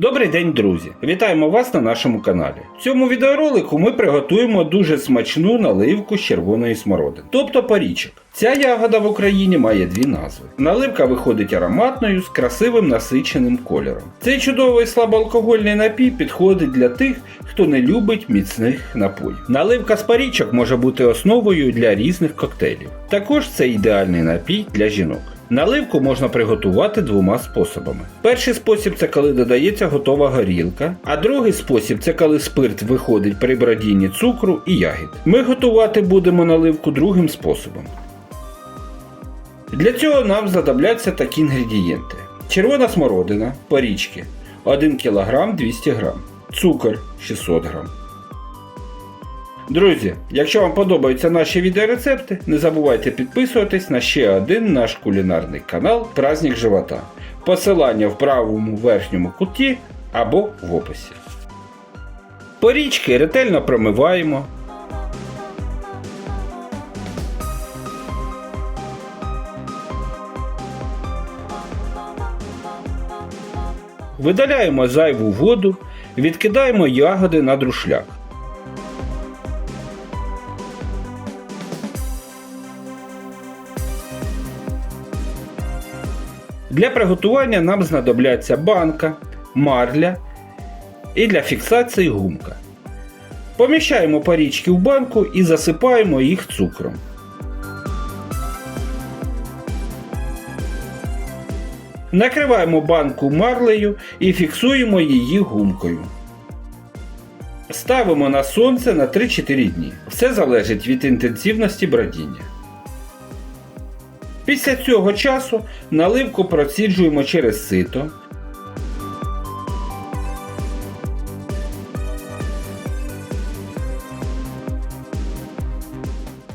Добрий день, друзі! Вітаємо вас на нашому каналі. В цьому відеоролику ми приготуємо дуже смачну наливку з червоної смородини, тобто парічок. Ця ягода в Україні має дві назви. Наливка виходить ароматною з красивим насиченим кольором. Цей чудовий слабоалкогольний напій підходить для тих, хто не любить міцних напоїв. Наливка з парічок може бути основою для різних коктейлів. Також це ідеальний напій для жінок. Наливку можна приготувати двома способами. Перший спосіб це коли додається готова горілка, а другий спосіб це коли спирт виходить при бродінні цукру і ягід. Ми готувати будемо наливку другим способом. Для цього нам знадобляться такі інгредієнти: червона смородина, парічки 1 кг 200 г, цукор 600 г. Друзі, якщо вам подобаються наші відеорецепти, не забувайте підписуватись на ще один наш кулінарний канал Праздник Живота. Посилання в правому верхньому куті або в описі. Порічки ретельно промиваємо. Видаляємо зайву воду, відкидаємо ягоди на друшляк. Для приготування нам знадобляться банка, марля і для фіксації гумка. Поміщаємо парічки в банку і засипаємо їх цукром. Накриваємо банку марлею і фіксуємо її гумкою. Ставимо на сонце на 3-4 дні. Все залежить від інтенсивності бродіння. Після цього часу наливку проціджуємо через сито.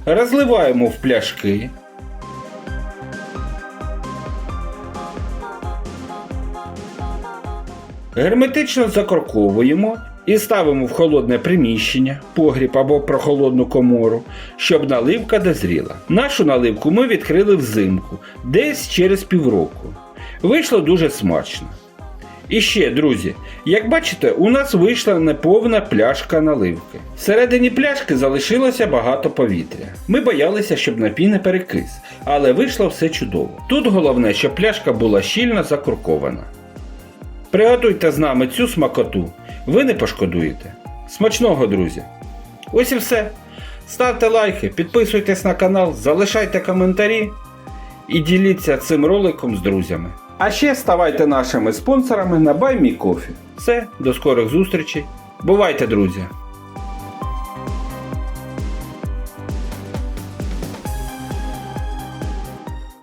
Розливаємо в пляшки. Герметично закорковуємо і ставимо в холодне приміщення, погріб або прохолодну комору, щоб наливка дозріла. Нашу наливку ми відкрили взимку, десь через півроку. Вийшло дуже смачно. І ще, друзі, як бачите, у нас вийшла неповна пляшка наливки. Всередині пляшки залишилося багато повітря. Ми боялися, щоб напій не перекис, але вийшло все чудово. Тут головне, щоб пляшка була щільно закуркована. Приготуйте з нами цю смакоту, ви не пошкодуєте. Смачного, друзі! Ось і все. Ставте лайки, підписуйтесь на канал, залишайте коментарі і діліться цим роликом з друзями. А ще ставайте нашими спонсорами на BuyMeCoffee. Все, до скорих зустрічей. Бувайте, друзі!